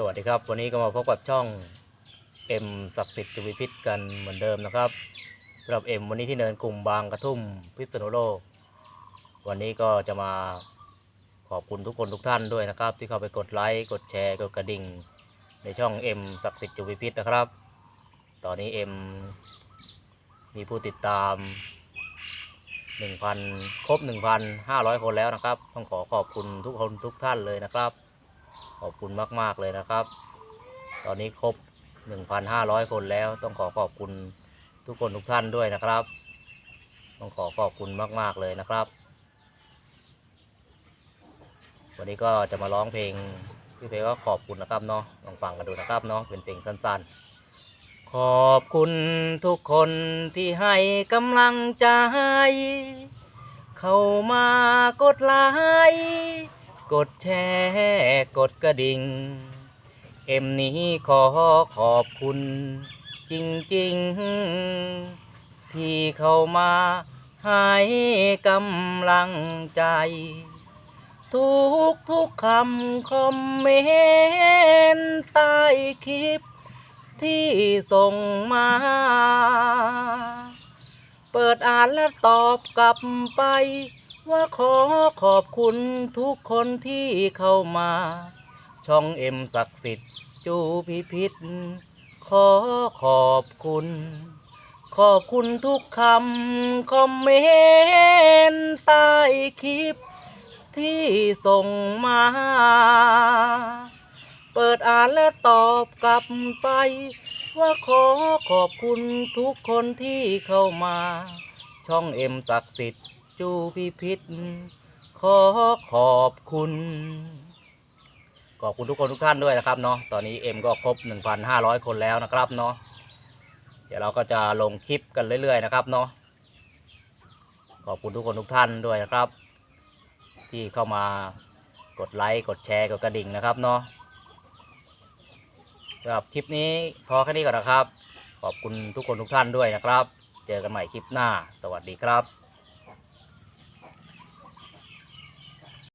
สวัสดีครับ วันนี้ก็มาพบกับช่องเอ็มศักดิ์สิทธิ์จุวิพิษกันเหมือนเดิมนะครับสำหรับเอ็มวันนี้ที่เนินกลุ่มบางกระทุ่มพิษณุโลก วันนี้ก็จะมาขอบคุณทุกคนทุกท่านด้วยนะครับ ที่เข้าไปกดไลค์กดแชร์กดกระดิ่ง ในช่องเอ็มศักดิ์สิทธิ์จุวิพิษนะครับ ตอนนี้เอ็มมีผู้ติดตาม 1,000 ครบ 1,500 คนแล้วนะครับ ต้องขอขอบคุณทุกคนทุกท่านเลยนะครับ ขอบคุณมาก ๆ เลยนะครับ ตอนนี้ครบ 1,500 คนแล้วต้องขอขอบคุณทุกคนทุกท่านด้วยนะครับ ต้องขอขอบคุณมาก ๆ เลยนะครับ วันนี้ก็จะมาร้องเพลงพี่เพลงก็ขอบคุณนะครับเนาะลองฟังกันดูนะครับเนาะเป็นเพลงสั้นๆ ขอบคุณทุกคนที่ให้กำลังใจ เข้ามากดไลค์ กดแชร์กดกระดิ่ง เอ็มนี้ขอขอบคุณ จริงๆ ที่เข้ามาให้กำลังใจ ทุกทุกคำคอมเมนต์ใต้คลิปที่ส่งมา เปิดอ่านและตอบกลับไป ว่าขอขอบคุณทุกคนที่เข้ามา ช่องเอ็มศักดิ์สิทธิ์จูพิพิษขอขอบคุณ ขอบคุณทุกคำคอมเมนต์ใต้คลิปที่ส่งมา เปิดอ่านและตอบกลับไป ว่าขอขอบคุณทุกคนที่เข้ามา ช่องเอ็มศักดิ์สิทธิ์ จูพิพิษขอขอบคุณ ขอบคุณทุกคนทุกท่านด้วยนะครับเนาะตอนนี้เอ็มก็ครบ 1,500 คนแล้วนะครับเนาะเดี๋ยวเราก็จะลงคลิปกันเรื่อยๆนะครับเนาะขอบคุณทุกคนทุกท่านด้วยนะครับ ที่เข้ามากดไลค์กดแชร์กดกระดิ่งนะครับเนาะสำหรับคลิปนี้พอแค่นี้ก่อนนะครับ ขอบคุณทุกคนทุกท่านด้วยนะครับ เจอกันใหม่คลิปหน้า สวัสดีครับ